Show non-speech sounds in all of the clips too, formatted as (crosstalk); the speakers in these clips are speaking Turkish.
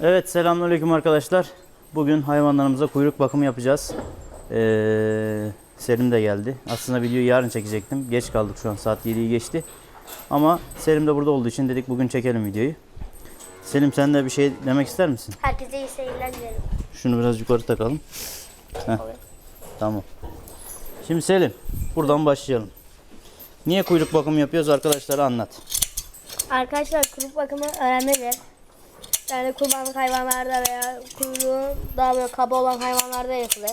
Evet selamünaleyküm arkadaşlar. Bugün hayvanlarımıza kuyruk bakımı yapacağız. Ee, Selim de geldi. Aslında videoyu yarın çekecektim. Geç kaldık şu an saat 7'yi geçti. Ama Selim de burada olduğu için dedik bugün çekelim videoyu. Selim sen de bir şey demek ister misin? Herkese iyi seyirler dilerim. Şunu biraz yukarı takalım. Heh, tamam. Şimdi Selim buradan başlayalım. Niye kuyruk bakımı yapıyoruz arkadaşlara anlat. Arkadaşlar kuyruk bakımı önemlidir. Yani kurbanlık hayvanlarda veya kuyruğu daha böyle kaba olan hayvanlarda yapılır.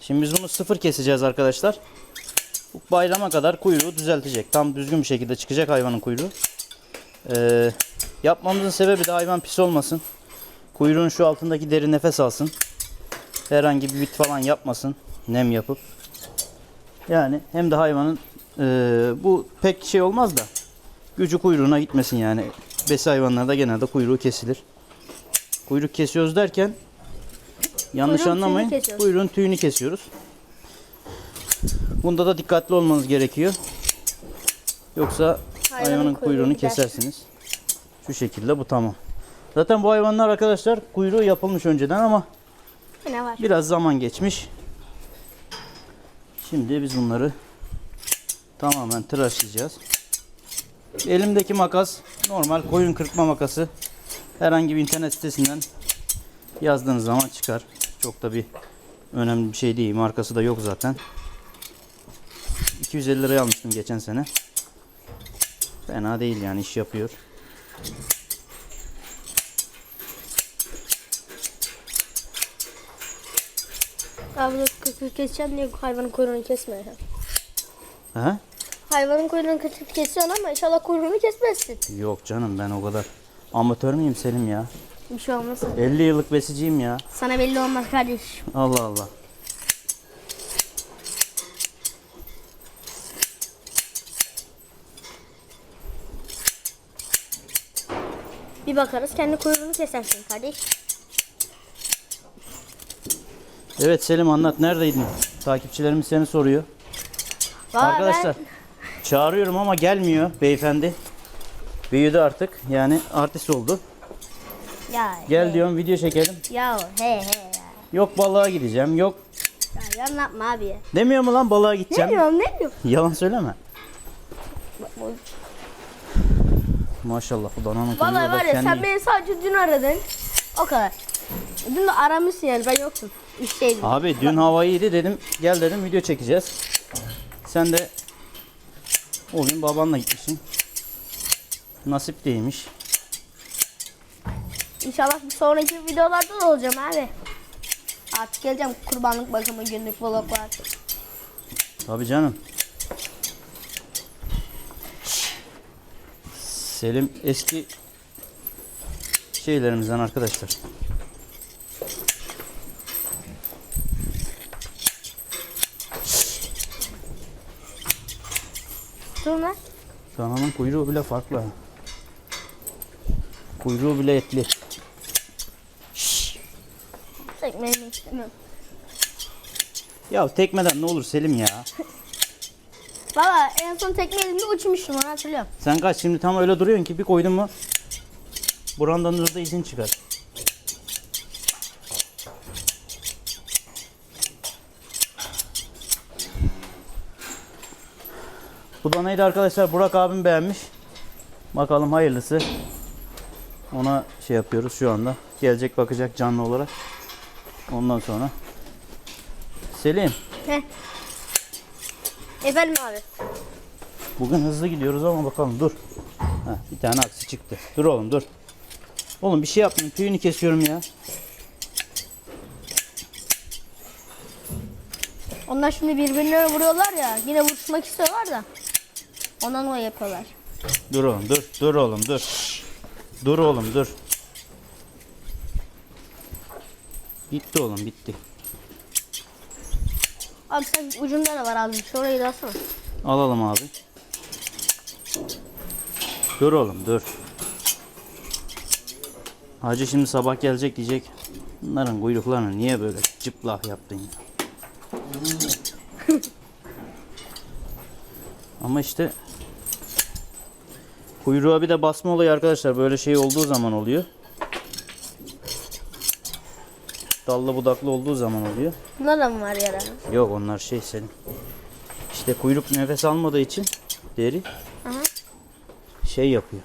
Şimdi biz bunu sıfır keseceğiz arkadaşlar. Bu bayrama kadar kuyruğu düzeltecek. Tam düzgün bir şekilde çıkacak hayvanın kuyruğu. Ee, yapmamızın sebebi de hayvan pis olmasın. Kuyruğun şu altındaki deri nefes alsın. Herhangi bir bit falan yapmasın. Nem yapıp. Yani hem de hayvanın ee, bu pek şey olmaz da gücü kuyruğuna gitmesin yani. Besi hayvanlarda genelde kuyruğu kesilir. Kuyruk kesiyoruz derken yanlış Kuyruğun tüyünü anlamayın. kesiyoruz. Kuyruğun tüyünü kesiyoruz. Bunda da dikkatli olmanız gerekiyor. Yoksa Hayvanın hayvanın kuyruğu kuyruğunu gider. kesersiniz. Şu şekilde bu tamam. Zaten bu hayvanlar arkadaşlar kuyruğu yapılmış önceden ama Ne var? biraz zaman geçmiş. Şimdi biz bunları tamamen tıraşlayacağız. Elimdeki makas normal koyun kırpma makası. Herhangi bir internet sitesinden yazdığınız zaman çıkar. Çok da bir önemli bir şey değil. Markası da yok zaten. 250 liraya almıştım geçen sene. Fena değil yani iş yapıyor. Abi keseceğim diye hayvanın kuyruğunu kesme. Ha? Hayvanın kuyruğunu kesip kesiyorsun ama inşallah kuyruğunu kesmezsin. Yok canım ben o kadar amatör müyüm Selim ya? Bir şey olmaz. 50 yıllık besiciyim ya. Sana belli olmaz kardeş. Allah Allah. Bir bakarız kendi kuyruğunu kesersin kardeş. Evet Selim anlat neredeydin? Takipçilerimiz seni soruyor. Valla Arkadaşlar ben çağırıyorum ama gelmiyor beyefendi. Büyüdü artık yani artist oldu. ya Gel he, diyorum video çekelim. Ya he he ya. Yok balığa gideceğim yok. Ya anlatma abi ya. Demiyor mu lan balığa Ne gideceğim? diyorum ne diyorum? Yalan söyleme. Maşallah bu dananın Vallahi var ya sen beni sadece dün aradın. O kadar. Dün de aramışsın yani ben yoktum. İşteydim. Abi dün hava iyiydi dedim. Gel dedim video çekeceğiz. Sen de o gün babanla gitmişsin. Nasip değilmiş. İnşallah bir sonraki videolarda da olacağım abi. Artık geleceğim kurbanlık bakımı günlük vloglar. Tabii canım. Selim eski şeylerimizden arkadaşlar. Dur lan. Dananın kuyruğu bile farklı. Kuyruğu bile etli. Çekmemi istemem. Ya tekmeden ne olur Selim ya. Valla en son tekme elimde uçmuştum onu hatırlıyorum. Sen kaç şimdi tam öyle duruyorsun ki bir koydun mu burandan da izin çıkar. Bu da neydi arkadaşlar? Burak abim beğenmiş. Bakalım hayırlısı. Ona şey yapıyoruz şu anda. Gelecek bakacak canlı olarak. Ondan sonra. Selim. Heh. Efendim abi. Bugün hızlı gidiyoruz ama bakalım dur. Heh, bir tane aksi çıktı. Dur oğlum dur. Oğlum bir şey yapmayayım. Tüyünü kesiyorum ya. Onlar şimdi birbirine vuruyorlar ya. Yine vuruşmak istiyorlar da. Ondan o yapıyorlar. Dur oğlum dur. Dur oğlum dur. Dur oğlum dur. Bitti oğlum bitti. Abi sen ucunda da var abi. Şurayı da alsana. Alalım abi. Dur oğlum dur. Hacı şimdi sabah gelecek diyecek. Bunların kuyruklarını niye böyle cıplak yaptın ya? (laughs) Ama işte kuyruğa bir de basma olayı arkadaşlar böyle şey olduğu zaman oluyor. dallı budaklı olduğu zaman oluyor. Bunda da mı var yara? Yok onlar şey senin. İşte kuyruk nefes almadığı için deri Aha. şey yapıyor.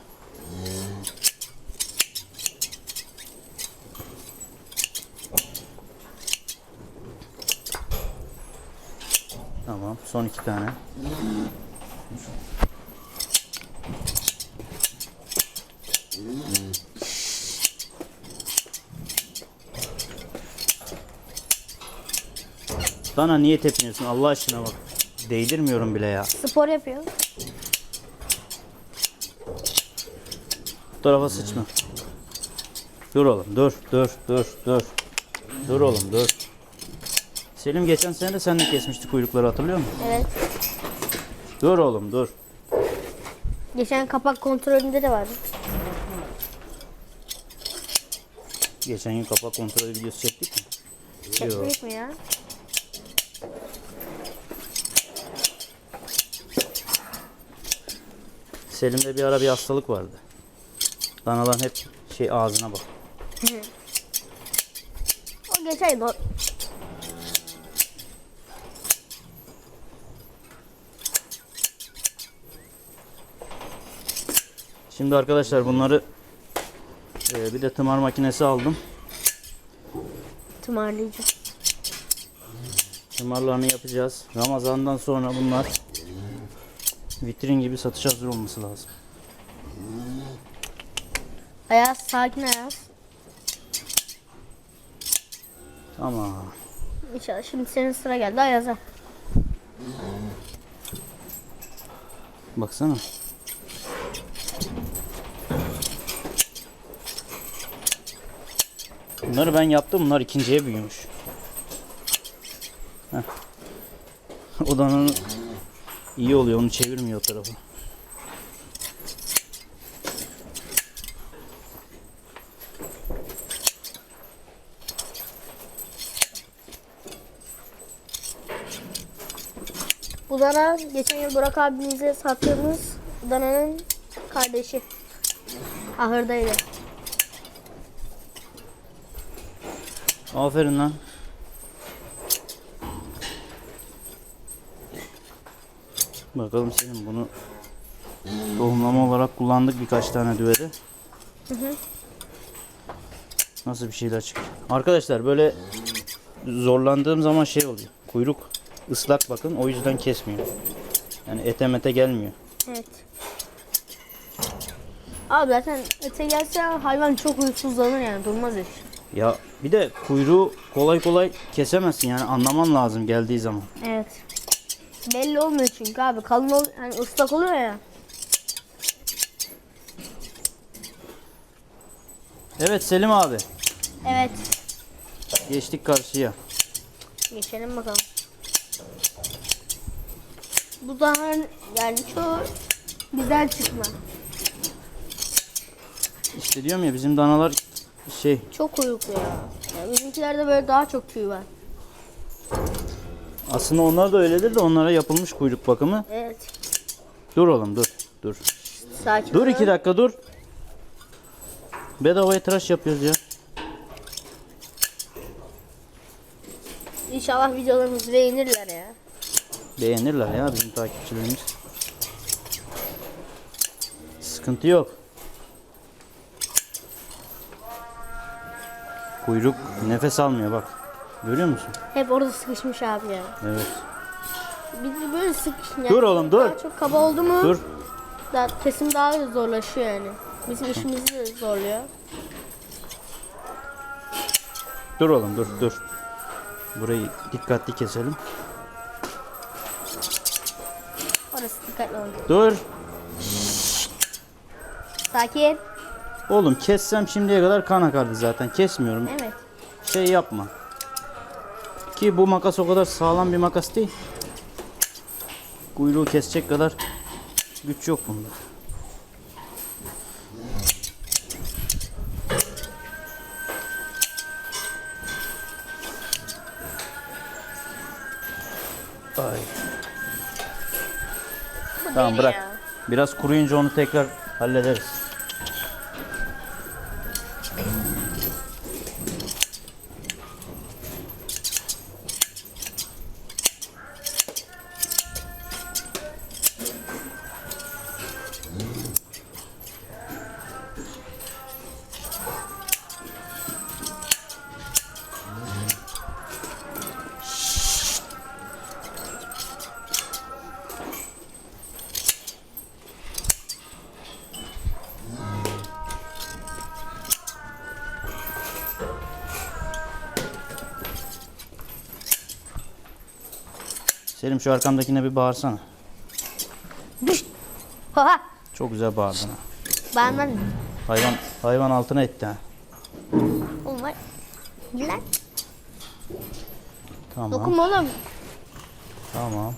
Tamam son iki tane. Dana niye tepiniyorsun Allah aşkına bak. Değdirmiyorum bile ya. Spor yapıyor. Bu tarafa sıçma. Dur oğlum dur dur dur dur. Dur oğlum dur. Selim geçen sene de sen de kesmişti kuyrukları hatırlıyor musun? Evet. Dur oğlum dur. Geçen kapak kontrolünde de vardı. Geçen gün kapak kontrolü videosu çektik mi? Yok. Mi ya? Selim'de bir ara bir hastalık vardı. Danaların hep şey ağzına bak. O geçen yıl. Şimdi arkadaşlar bunları e, bir de tımar makinesi aldım. Tımarlayıcı. Tımarlarını yapacağız. Ramazandan sonra bunlar vitrin gibi satış hazır olması lazım. Ayaz sakin Ayaz. Tamam. İnşallah şimdi senin sıra geldi Ayaz'a. Baksana. Bunları ben yaptım. Bunlar ikinciye büyümüş. Heh. (laughs) O dananın iyi oluyor. Onu çevirmiyor o tarafa. Bu dana geçen yıl Burak abimize sattığımız dananın kardeşi. Ahırdaydı. Aferin lan. Bakalım senin bunu tohumlama olarak kullandık birkaç tane düvede. Nasıl bir şeyler çıkıyor. Arkadaşlar böyle zorlandığım zaman şey oluyor. Kuyruk ıslak bakın o yüzden kesmiyor. Yani ete mete gelmiyor. Evet. Abi zaten öte gelse hayvan çok huysuzlanır yani durmaz hiç. Ya bir de kuyruğu kolay kolay kesemezsin yani anlaman lazım geldiği zaman. Evet. Belli olmuyor çünkü abi kalın ol yani ıslak oluyor ya. Evet Selim abi. Evet. Geçtik karşıya. Geçelim bakalım. Bu daha yani çoğu bizden çıkma. İşte diyorum ya bizim danalar şey Çok kuyruklu ya. Yani bizimkilerde böyle daha çok tüy var. Aslında onlar da öyledir de onlara yapılmış kuyruk bakımı. Evet. Dur oğlum dur. Dur. Sakin Dur iki dakika dur. Bedavaya tıraş yapıyoruz ya. İnşallah videolarımızı beğenirler ya. Beğenirler ya bizim takipçilerimiz. Sıkıntı yok. Kuyruk nefes almıyor bak. Görüyor musun? Hep orada sıkışmış abi ya. Evet. De böyle sıkış. Yani Dur oğlum, dur. Daha çok kaba oldu mu? Dur. Da, kesim daha da zorlaşıyor yani. Bizim işimizi de zorluyor. Dur oğlum dur dur. Burayı dikkatli keselim. Orası dikkatli olun. Dur. Sakin. Oğlum kessem şimdiye kadar kan akardı zaten. Kesmiyorum. Evet. Şey yapma. Ki bu makas o kadar sağlam bir makas değil. Kuyruğu kesecek kadar güç yok bunda. Ay. Tamam bırak. Biraz kuruyunca onu tekrar hallederiz. Selim şu arkamdakine bir bağırsana. Oha. Çok güzel bağırdın ha. Hayvan, hayvan altına etti ha. oğlum var. Lan. Tamam. Dokunma oğlum. Tamam.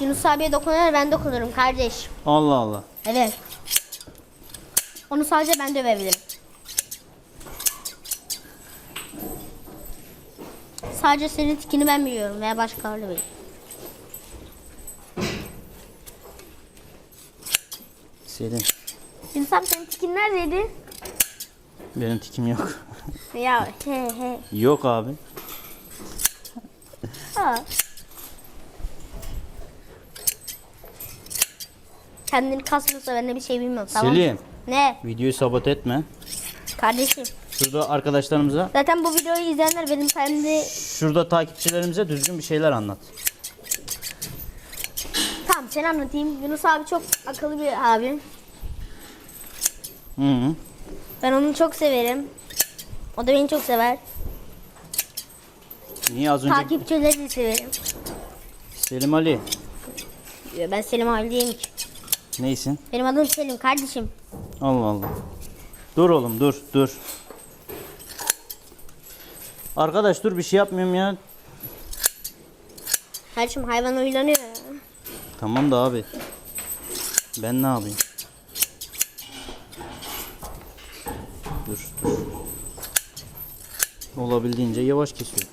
Yunus abiye dokunuyor ben dokunurum kardeş. Allah Allah. Evet. Onu sadece ben dövebilirim. Sadece senin tikini ben biliyorum veya başkaları bilir. Selim. Yunus abi senin tikin neredeydi? Benim tikim yok. Ya he he. yok abi. Ha. Kendini kasmıyorsa ben de bir şey bilmiyorum tamam? Selim. Ne? Videoyu sabote etme. Kardeşim. Şurada arkadaşlarımıza, Zaten bu videoyu izleyenler benim kendi... şurada takipçilerimize düzgün bir şeyler anlat. Tamam sen anlatayım. Yunus abi çok akıllı bir abi. Hı hı. Ben onu çok severim. O da beni çok sever. Niye az önce Takipçileri de severim. Selim Ali Ben Selim abi değilim ki. neysin? Benim adım Selim kardeşim. Allah Allah. Dur oğlum dur dur. Arkadaş dur bir şey yapmıyorum ya. Kardeşim hayvan uylanıyor. Tamam da abi. Ben ne yapayım? Dur dur. Olabildiğince yavaş kesiyorum.